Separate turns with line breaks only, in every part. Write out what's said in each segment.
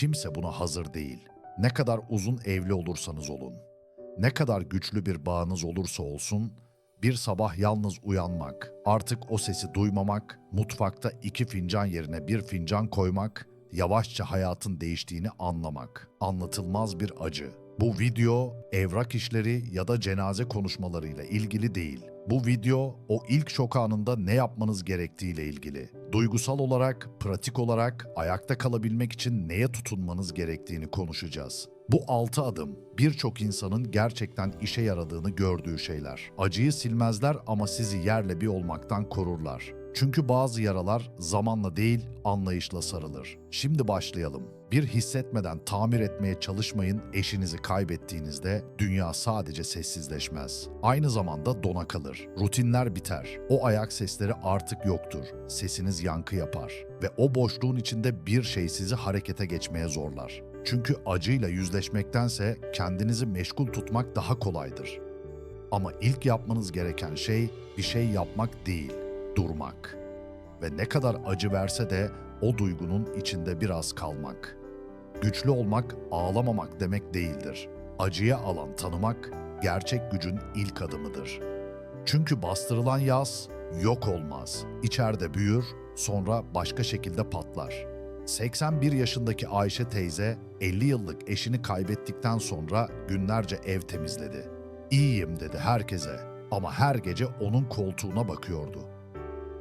Kimse buna hazır değil. Ne kadar uzun evli olursanız olun, ne kadar güçlü bir bağınız olursa olsun, bir sabah yalnız uyanmak, artık o sesi duymamak, mutfakta iki fincan yerine bir fincan koymak, yavaşça hayatın değiştiğini anlamak. Anlatılmaz bir acı. Bu video evrak işleri ya da cenaze konuşmalarıyla ilgili değil. Bu video o ilk şok anında ne yapmanız gerektiğiyle ilgili. Duygusal olarak, pratik olarak ayakta kalabilmek için neye tutunmanız gerektiğini konuşacağız. Bu altı adım birçok insanın gerçekten işe yaradığını gördüğü şeyler. Acıyı silmezler ama sizi yerle bir olmaktan korurlar. Çünkü bazı yaralar zamanla değil, anlayışla sarılır. Şimdi başlayalım. Bir hissetmeden tamir etmeye çalışmayın. Eşinizi kaybettiğinizde dünya sadece sessizleşmez. Aynı zamanda dona kalır. Rutinler biter. O ayak sesleri artık yoktur. Sesiniz yankı yapar ve o boşluğun içinde bir şey sizi harekete geçmeye zorlar. Çünkü acıyla yüzleşmektense kendinizi meşgul tutmak daha kolaydır. Ama ilk yapmanız gereken şey bir şey yapmak değil, durmak. Ve ne kadar acı verse de o duygunun içinde biraz kalmak. Güçlü olmak, ağlamamak demek değildir. Acıya alan tanımak, gerçek gücün ilk adımıdır. Çünkü bastırılan yaz yok olmaz. İçeride büyür, sonra başka şekilde patlar. 81 yaşındaki Ayşe teyze 50 yıllık eşini kaybettikten sonra günlerce ev temizledi. İyiyim dedi herkese ama her gece onun koltuğuna bakıyordu.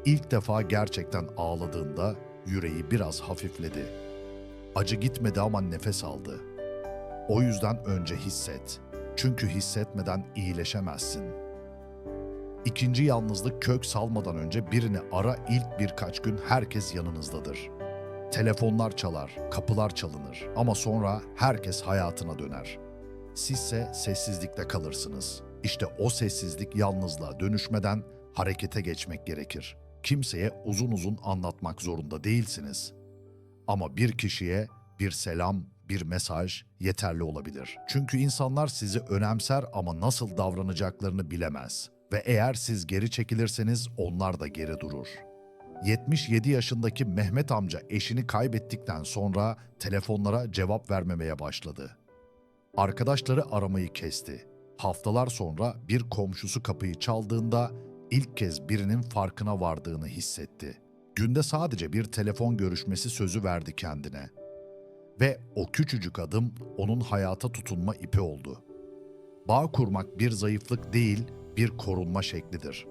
İlk defa gerçekten ağladığında yüreği biraz hafifledi. Acı gitmedi ama nefes aldı. O yüzden önce hisset. Çünkü hissetmeden iyileşemezsin. İkinci yalnızlık kök salmadan önce birini ara ilk birkaç gün herkes yanınızdadır. Telefonlar çalar, kapılar çalınır ama sonra herkes hayatına döner. Sizse sessizlikte kalırsınız. İşte o sessizlik yalnızlığa dönüşmeden harekete geçmek gerekir. Kimseye uzun uzun anlatmak zorunda değilsiniz. Ama bir kişiye bir selam, bir mesaj yeterli olabilir. Çünkü insanlar sizi önemser ama nasıl davranacaklarını bilemez. Ve eğer siz geri çekilirseniz onlar da geri durur. 77 yaşındaki Mehmet amca eşini kaybettikten sonra telefonlara cevap vermemeye başladı. Arkadaşları aramayı kesti. Haftalar sonra bir komşusu kapıyı çaldığında ilk kez birinin farkına vardığını hissetti. Günde sadece bir telefon görüşmesi sözü verdi kendine. Ve o küçücük adım onun hayata tutunma ipi oldu. Bağ kurmak bir zayıflık değil, bir korunma şeklidir.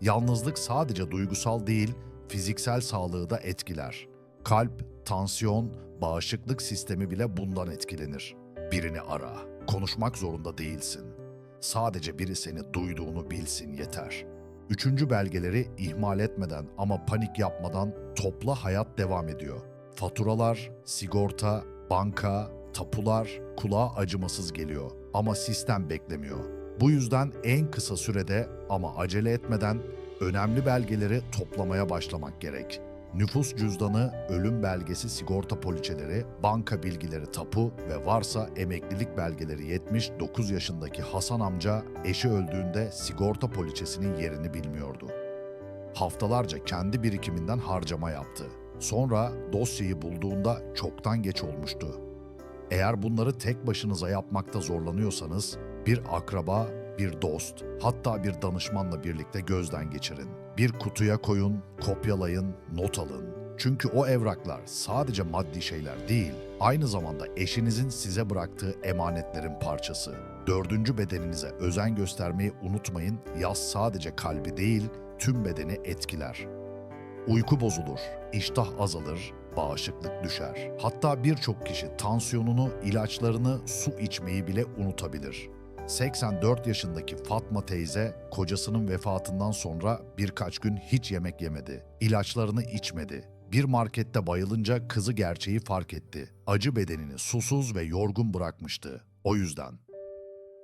Yalnızlık sadece duygusal değil, fiziksel sağlığı da etkiler. Kalp, tansiyon, bağışıklık sistemi bile bundan etkilenir. Birini ara. Konuşmak zorunda değilsin. Sadece biri seni duyduğunu bilsin yeter. Üçüncü belgeleri ihmal etmeden ama panik yapmadan topla hayat devam ediyor. Faturalar, sigorta, banka, tapular kulağa acımasız geliyor ama sistem beklemiyor. Bu yüzden en kısa sürede ama acele etmeden önemli belgeleri toplamaya başlamak gerek. Nüfus cüzdanı, ölüm belgesi, sigorta poliçeleri, banka bilgileri tapu ve varsa emeklilik belgeleri 79 yaşındaki Hasan amca eşi öldüğünde sigorta poliçesinin yerini bilmiyordu. Haftalarca kendi birikiminden harcama yaptı. Sonra dosyayı bulduğunda çoktan geç olmuştu. Eğer bunları tek başınıza yapmakta zorlanıyorsanız bir akraba, bir dost, hatta bir danışmanla birlikte gözden geçirin. Bir kutuya koyun, kopyalayın, not alın. Çünkü o evraklar sadece maddi şeyler değil, aynı zamanda eşinizin size bıraktığı emanetlerin parçası. Dördüncü bedeninize özen göstermeyi unutmayın. Yaz sadece kalbi değil, tüm bedeni etkiler. Uyku bozulur, iştah azalır, bağışıklık düşer. Hatta birçok kişi tansiyonunu, ilaçlarını, su içmeyi bile unutabilir. 84 yaşındaki Fatma teyze kocasının vefatından sonra birkaç gün hiç yemek yemedi. İlaçlarını içmedi. Bir markette bayılınca kızı gerçeği fark etti. Acı bedenini susuz ve yorgun bırakmıştı. O yüzden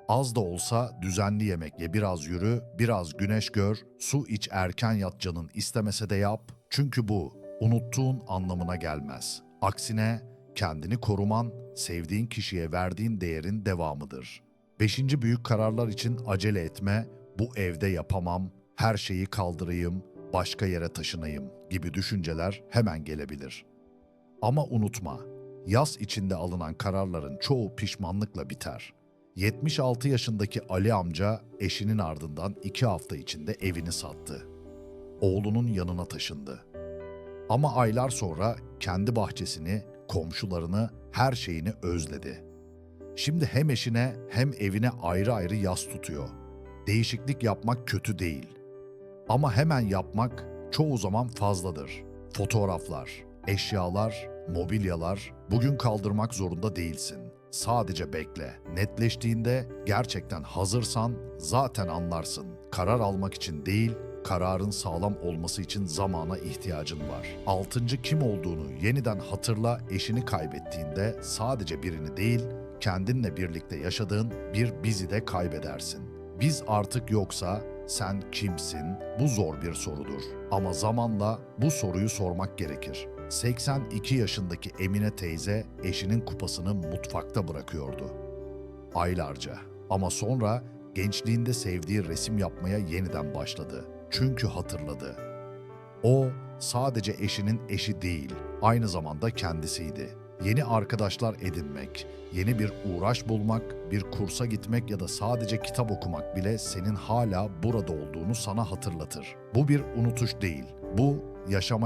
Az da olsa düzenli yemek ye, biraz yürü, biraz güneş gör, su iç erken yat canın istemese de yap. Çünkü bu unuttuğun anlamına gelmez. Aksine kendini koruman, sevdiğin kişiye verdiğin değerin devamıdır. Beşinci büyük kararlar için acele etme, bu evde yapamam, her şeyi kaldırayım, başka yere taşınayım gibi düşünceler hemen gelebilir. Ama unutma, Yas içinde alınan kararların çoğu pişmanlıkla biter. 76 yaşındaki Ali amca eşinin ardından iki hafta içinde evini sattı. Oğlunun yanına taşındı. Ama aylar sonra kendi bahçesini, komşularını, her şeyini özledi. Şimdi hem eşine hem evine ayrı ayrı yas tutuyor. Değişiklik yapmak kötü değil. Ama hemen yapmak çoğu zaman fazladır. Fotoğraflar, eşyalar, mobilyalar bugün kaldırmak zorunda değilsin. Sadece bekle. Netleştiğinde gerçekten hazırsan zaten anlarsın. Karar almak için değil, kararın sağlam olması için zamana ihtiyacın var. Altıncı kim olduğunu yeniden hatırla eşini kaybettiğinde sadece birini değil, kendinle birlikte yaşadığın bir bizi de kaybedersin. Biz artık yoksa sen kimsin? Bu zor bir sorudur. Ama zamanla bu soruyu sormak gerekir. 82 yaşındaki Emine teyze eşinin kupasını mutfakta bırakıyordu. Aylarca. Ama sonra gençliğinde sevdiği resim yapmaya yeniden başladı. Çünkü hatırladı. O sadece eşinin eşi değil, aynı zamanda kendisiydi. Yeni arkadaşlar edinmek, yeni bir uğraş bulmak, bir kursa gitmek ya da sadece kitap okumak bile senin hala burada olduğunu sana hatırlatır. Bu bir unutuş değil. Bu yaşamaya